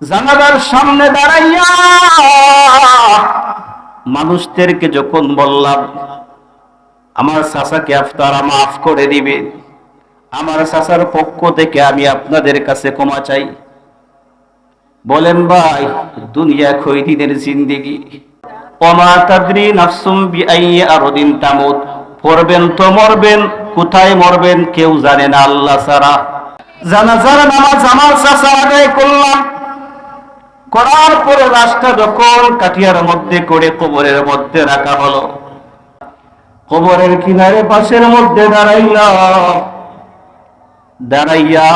জানালার সামনে দাঁড়াইয়া মানুষদেরকে যখন বললাম, আমার চাচাকে আপনারা মাফ করে দিবে। আমার চাচার পক্ষ থেকে আমি আপনাদের কাছে ক্ষমা চাই। বলেন, ভাই, দুনিয়া খৈদিনের জিন্দেগি। অমা তাদরি নাফসুম বিআইয়ি আরদিন তামুত। পড়বেন তো মরবেন, কোথায় মরবেন কেউ জানে না আল্লাহ ছাড়া। জানাজার নামাজ আমার চাচা আদায় করলাম। করার পরে লাশটা যখন কাঠিয়ার মধ্যে করে কবরের মধ্যে রাখা হলো। কবরের কিনারে পাশের মধ্যে দাঁড়াইলাম দাঁড়াইয়া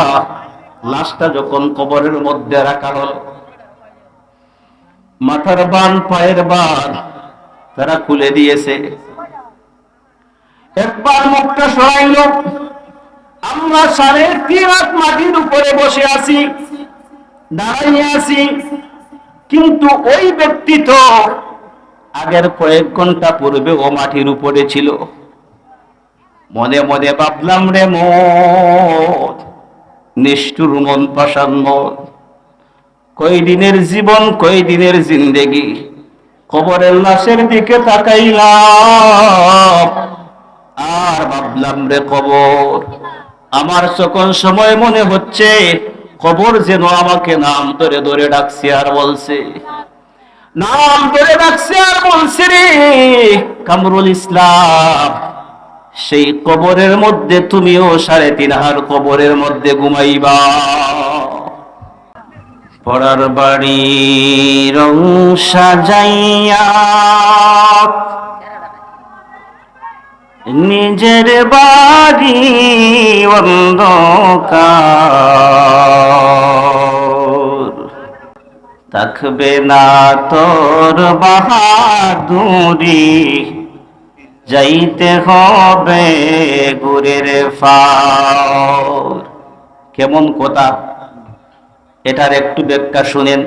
লাশটা যখন কবরের মধ্যে রাখা হলো, মাথার বান, পায়ের বান তারা খুলে দিয়েছে। একবার মুখটা সরাইল। আমরা সাড়ে তিন হাত মাটির উপরে বসে আছি, দাঁড়াইয়ে আছি। কিন্তু ওই ব্যক্তি তো আগের কয়েক ঘণ্টা পূর্বে ও মাটির উপরে ছিল। মনে মনে ভাবলাম রে মত নিষ্ঠুর মন পাশান মন কই দিনের জীবন কই দিনের জিন্দেগি কবরের লাশের দিকে তাকাইলাম। আর ভাবলাম রে কবর আমার যখন সময় মনে হচ্ছে কবর যেন আমাকে নাম ধরে ধরে ডাকছে আর বলছে, নাম ধরে ডাকছে আর বলছে রে কামরুল ইসলাম, সেই কবরের মধ্যে তুমিও সাড়ে তিন হার কবরের মধ্যে ঘুমাইবা। পড়ার বাড়ি রং সাজাইয়া নিজের বাড়ি অন্ধকার থাকবে না তোর বাহাদুরি। যাইতে হবে গুরের ফার কেমন কথা? এটার একটু ব্যাখ্যা শুনেন।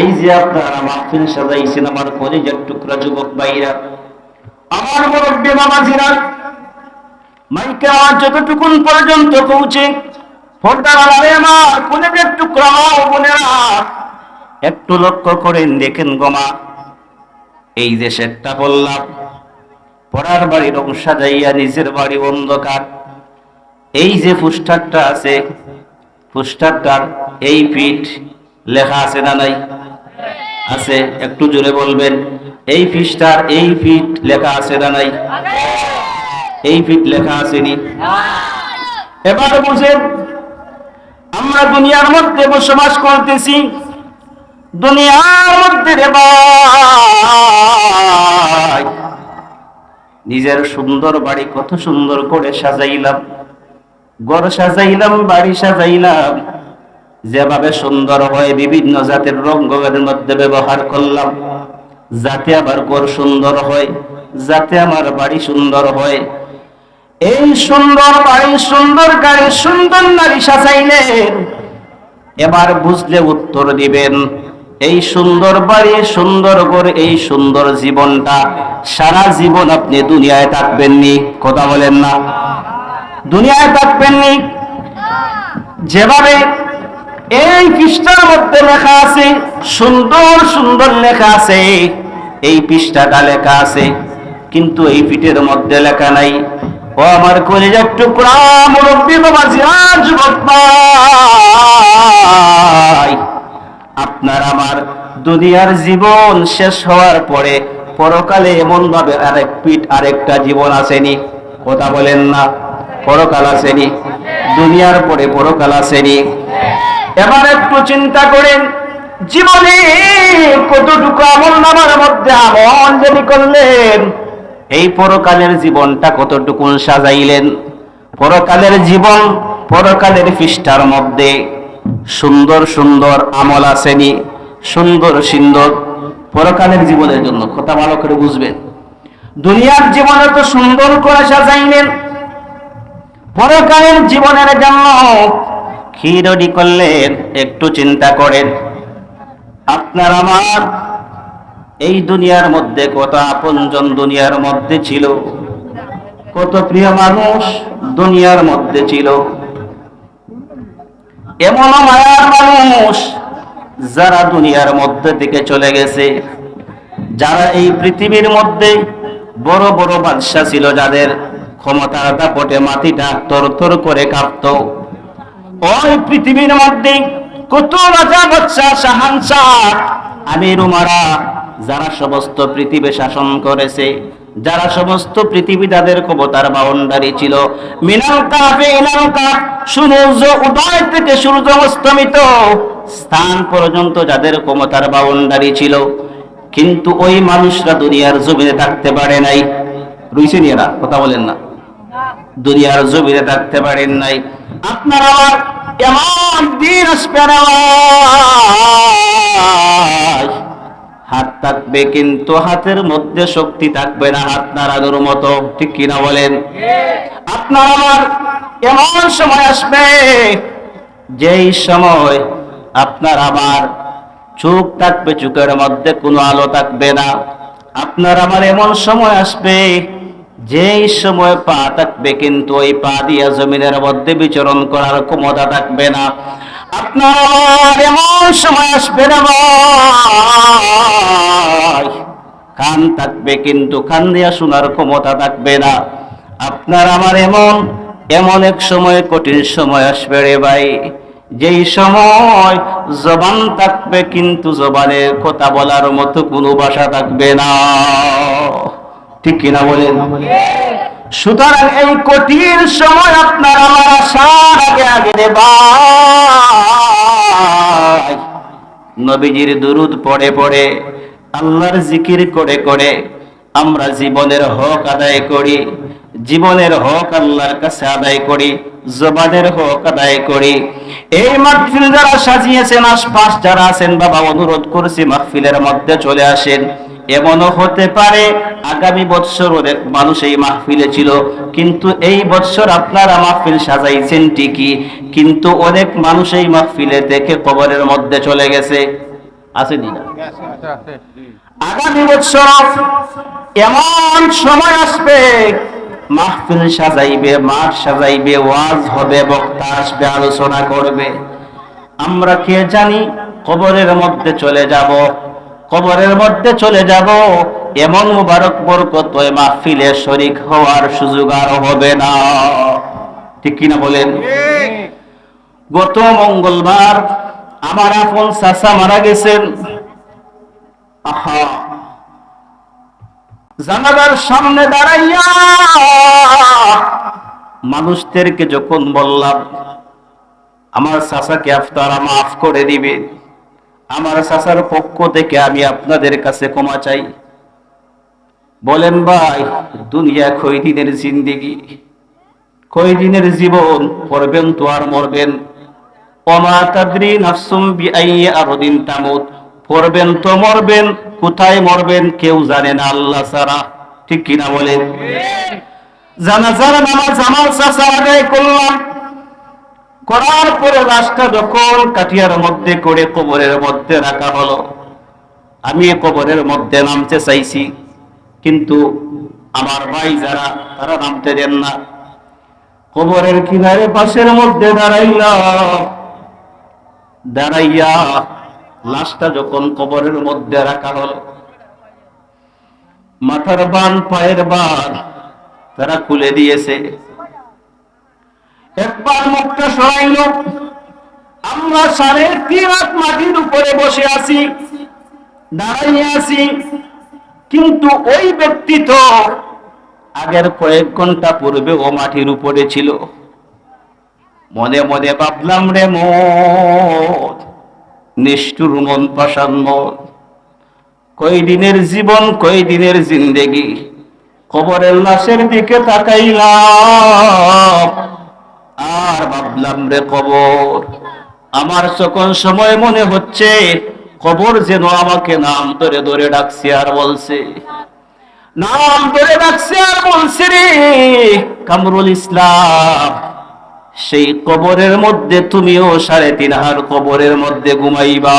এই যে আপনারা মাহফিল সাজাইছেন আমার কলেজের টুকরা যুবক ভাইরা, আমার মুরব্বী বাবাজিরা, মাইকে আমার যতটুকুন পর্যন্ত পৌঁছে একটু লক্ষ্য করেন দেখেন গোমা এই যে সেটটা বললাম, পড়ার বাড়ি রং সাজাইয়া নিজের বাড়ি অন্ধকার। এই যে পুস্টারটা আছে পুস্টারটার এই পিঠ লেখা আছে না নাই? আছে, একটু জোরে বলবেন। এই পৃষ্ঠার এই ফিট লেখা আছে না নাই? এই ফিট লেখা আসেনি এবার বুঝেন আমরা দুনিয়ার মধ্যে বসবাস করতেছি। দুনিয়ার মধ্যে রে নিজের সুন্দর বাড়ি কত সুন্দর করে সাজাইলাম। ঘর সাজাইলাম, বাড়ি সাজাইলাম। যেভাবে সুন্দর হয় বিভিন্ন জাতের রঙ্গের মধ্যে ব্যবহার করলাম। যাতে আমার ঘর সুন্দর হয়, যাতে আমার বাড়ি সুন্দর হয়। এই সুন্দর বাড়ি সুন্দর গাড়ি, সুন্দর নারী সাজাইলেন। এবার বুঝলে উত্তর দিবেন, এই সুন্দর বাড়ি, সুন্দর ঘর, এই সুন্দর জীবনটা সারা জীবন আপনি দুনিয়ায় থাকবেননি। কথা বলেন না। দুনিয়ায় থাকবেননি? যেভাবে এই পৃষ্ঠার মধ্যে লেখা আছে, সুন্দর সুন্দর লেখা আছে, এই পৃষ্ঠাটা লেখা আছে, কিন্তু এই পিঠের মধ্যে লেখা নাই। ও আমার কলিজার টুকরা মুরব্বী বাবা জিয়া যুবক ভাই। আপনার আমার দুনিয়ার জীবন শেষ হওয়ার পরে পরকালে এমন ভাবে আরেক পিঠ, আরেকটা জীবন আসেনি। কথা বলেন না, পরকাল আসেনি। দুনিয়ার পরে পরকাল আসেনি। এবার একটু চিন্তা করেন, জীবনে কতটুকু আমল নামার মধ্যে আমল যদি করলেন এই পরকালের জীবনটা কতটুকু সাজাইলেন? পরকালের জীবন, পরকালের পৃষ্ঠার মধ্যে সুন্দর সুন্দর আমল আসেনি সুন্দর সুন্দর পরকালের জীবনের জন্য, কথা ভালো করে বুঝবেন। দুনিয়ার জীবনে তো সুন্দর করে সাজাইলেন। পরকালের জীবনের জন্য কি রেডি করলেন, একটু চিন্তা করেন। আপনার আমার এই দুনিয়ার মধ্যে কত আপনজন দুনিয়ার মধ্যে ছিল? কত প্রিয় মানুষ দুনিয়ার মধ্যে ছিল? এমন মায়ার মানুষ যারা দুনিয়ার মধ্যে থেকে চলে গেছে, যারা এই পৃথিবীর মধ্যে বড় বড় বাদশা ছিল, যাদের ক্ষমতার দাপটে মাটিটা তরতর করে কাঁপত। ওই পৃথিবীর মধ্যে কত রাজা বাচ্চা শাহানশাহ, আমির উমারা যারা সমস্ত পৃথিবী শাসন করেছে, যারা সমস্ত পৃথিবী তাদের ক্ষমতার বাউন্ডারি ছিল। মিনাল কাফে, ইনাল কাফ, সূর্য উদয় থেকে সূর্য অস্তমিত স্থান পর্যন্ত যাদের ক্ষমতার বাউন্ডারি ছিল। কিন্তু ওই মানুষরা দুনিয়ার জমিনে থাকতে পারে নাই। রুইছে নিয়েরা কথা বলেন না। দুনিয়ার জমিনে থাকতে পারেন নাই। আপনার আমার এমন দিন আসবে। হাত থাকবে কিন্তু হাতের মধ্যে শক্তি থাকবে না, হাত নাড়ানোর মতো। ঠিক কিনা বলেন? আপনার আমার এমন সময় আসবে, যেই সময় আপনার আমার চোখ থাকবে, চোখের মধ্যে কোনো আলো থাকবে না। আপনার আমার এমন সময় আসবে, যেই সময় পা থাকবে কিন্তু ওই পা দিয়া জমিনের মধ্যে বিচরণ করার ক্ষমতা থাকবে না। আপনার এমন সময় আসবে না কান থাকবে কিন্তু কান দিয়া শোনার ক্ষমতা থাকবে না। আপনার আমার এমন এমন এক সময়, কঠিন সময় আসবে রে ভাই। যেই সময় জবান থাকবে কিন্তু জবানের কথা বলার মতো কোনো ভাষা থাকবে না। ঠিক কিনা বলেন? সুতরাং এই কঠিন সময় আপনার আমার আসার আগে আগে রে নবীজির দুরুদ পড়ে পড়ে, আল্লাহর জিকির করে করে আমরা জীবনের হক আদায় করি, জীবনের হক আল্লাহর কাছে আদায় করি, জবানের হক আদায় করি। এই মাহফিল যারা সাজিয়েছেন, আশপাশ যারা আছেন, বাবা, অনুরোধ করছি, মাহফিলের মধ্যে চলে আসেন। এমনও হতে পারে আগামী বৎসর অনেক মানুষ এই মাহফিলে ছিল। কিন্তু এই বৎসর আপনারা মাহফিল সাজাইছেন ঠিকই, কিন্তু অনেক মানুষ এই মাহফিলে দেখে কবরের মধ্যে চলে গেছে। আসেনি না? আগামী বৎসর এমন সময় আসবে, মাহফিল সাজাইবে, মাঠ সাজাইবে, ওয়াজ হবে, বক্তা আসবে, আলোচনা করবে। আমরা কে জানি কবরের মধ্যে চলে যাব। কবরের মধ্যে চলে যাব। এমন মুবারক বরকত ওই মাহফিলে শরিক হওয়ার সুযোগ আর হবে না। ঠিক কিনা বলেন? গত মঙ্গলবার আমার আপন চাচা মারা গেছেন। আহা। সামনে দাঁড়াইয়া মানুষদেরকে যখন বললাম, আমার চাচাকে আপনারা মাফ করে দিবে। আমার চাচার পক্ষ থেকে আমি আপনাদের কাছে ক্ষমা চাই। বলেন ভাই, দুনিয়া কই দিনের জিন্দিগি। কই দিনের জীবন পড়বেন তো আর মরবেন। পড়বেন তো মরবেন, কোথায় মরবেন কেউ জানে না আল্লাহ ছাড়া। ঠিক কিনা বলেন? জানাজার নামাজ আমার চাচা করলাম করার পরে লাশটা যখন কাঠিয়ার মধ্যে করে কবরের মধ্যে রাখা হলো। আমি কবরের মধ্যে নামতে চাইছি, কিন্তু আমার ভাই যারা, তারা নামতে দেন না। কবরের কিনারে পাশের মধ্যে দাঁড়াইলাম দাঁড়াইয়া লাশটা যখন কবরের মধ্যে রাখা হলো, মাথার বান, পায়ের বান তারা খুলে দিয়েছে। একবার মুখটা সরাইল। আমরা সাড়ে তিন হাত মাটির উপরে বসে আছি, দাঁড়াইয়ে আছি। কিন্তু ওই ব্যক্তি তো আগের কয়েক ঘণ্টা পূর্বে ও মাটির উপরে ছিল। মনে মনে ভাবলাম রে মত নিষ্ঠুর মন পাশান মন কই দিনের জীবন কই দিনের জিন্দেগি। কবরের লাশের দিকে তাকাইলাম। আর ভাবলাম রে কবর। আমার যখন সময় মনে হচ্ছে কবর যেন আমাকে নাম ধরে ধরে ডাকছে আর বলছে নাম ধরে ডাকছে আর বলছে রে কামরুল ইসলাম সেই কবরের মধ্যে তুমিও সাড়ে তিন হার কবরের মধ্যে ঘুমাইবা।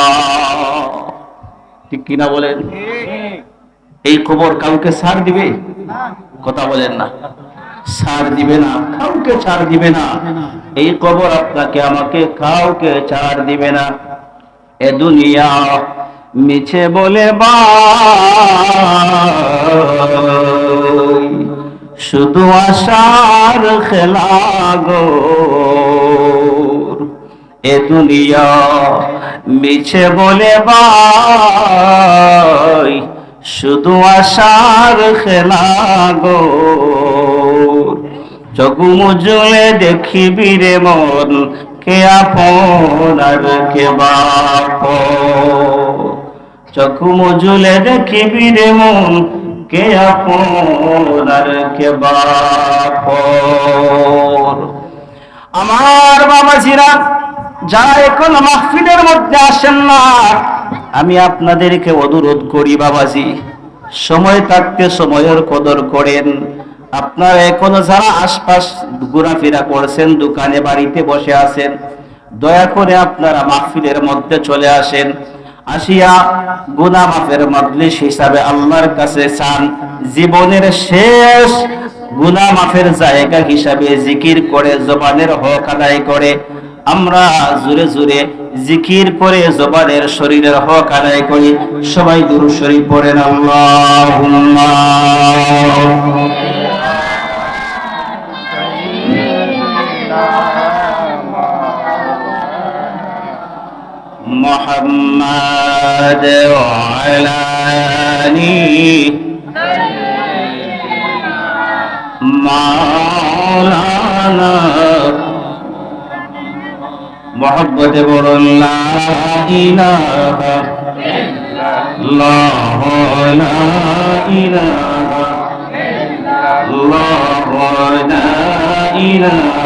ঠিক কিনা বলেন? এই খবর কাউকে ছাড় দিবে? কথা বলেন না। ছাড় দিবে না, কাউকে ছাড় দিবে না। এই খবর আপনাকে, আমাকে কাউকে ছাড় দিবে না। এ দুনিয়া মিছে বলে বাই। শুধু আশার খেলা গো এ দুনিয়া মিছে বলে বাই। শুধু আশার খেলা গো চকু মুজলে দেখিবি রে মন, কে আপন আর কে বাপ? চকু মুজলে দেখিবি রে মন, কে আপন আর কে বাপ? আমার বাবাজিরা, যারা এখন মাহফিলের মধ্যে আসেন না, আমি আপনাদেরকে অনুরোধ করি বাবাজি, সময় থাকতে সময়ের কদর করেন। আপনারা এখনও যারা আশপাশ ঘোরাফেরা করছেন, দোকানে, বাড়িতে বসে আছেন, দয়া করে আপনারা মাহফিলের মধ্যে চলে আসেন। আসিয়া গুনা মাফের মজলিস হিসাবে আল্লাহর কাছে চান। জীবনের শেষ গুনা মাফের জায়গা হিসাবে জিকির করে, জবানের হক আদায় করে। আমরা জোরে জোরে জিকির করে, জবানের শরীরের হক আদায় করি। সবাই দুরু শরীফ পড়েন, আল্লাহুম্মা। محمد وعلى آله مولانا محبت بر لا إله الله لا إله الله لا إله